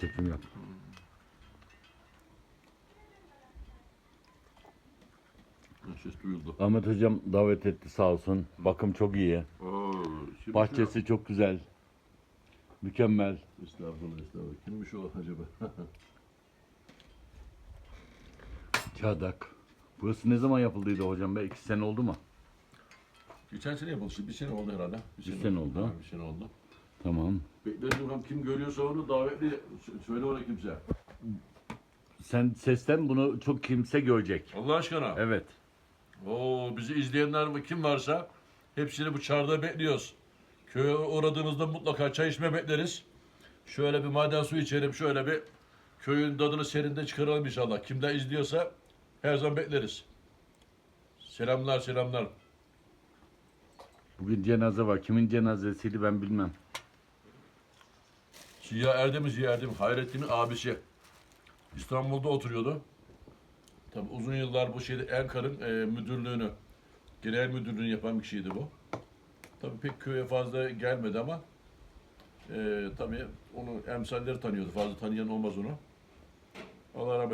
Çekim yap. Ses duyuldu. Ahmet hocam davet etti sağ olsun. Bakım çok iyi. Oo, kimmiş Bahçesi çok güzel. Mükemmel. o? Estağfurullah estağfurullah. Kimmiş o acaba? Çardak. Burası ne zaman yapıldıydı hocam be? İki sene oldu mu? Geçen sene yapıldı. Şimdi bir sene oldu herhalde. sene oldu. Ha, bir sene oldu. Tamam. Bekleriz bakalım kim görüyorsa onu davetli söyle ona kimse. Sen sesten bunu çok kimse görecek. Allah aşkına. Evet. Oo, bizi izleyenler mi kim varsa hepsini bu çarda bekliyoruz. Köye uğradığınızda mutlaka çay içme bekleriz. Şöyle bir maden suyu içelim, şöyle bir köyün tadını serinde çıkaralım inşallah. Kimden izliyorsa her zaman bekleriz. Selamlar selamlar. Bugün cenaze var. Kimin cenazesiydi ben bilmem. Ziya Erdem'i Ziya Erdem, Hayrettin'in abisi. İstanbul'da oturuyordu. Tabi uzun yıllar bu şeyde Enkar'ın e, müdürlüğünü, genel müdürlüğünü yapan bir kişiydi bu. Tabi pek köye fazla gelmedi ama e, tabi onu emsalleri tanıyordu. Fazla tanıyan olmaz onu. Allah rahmet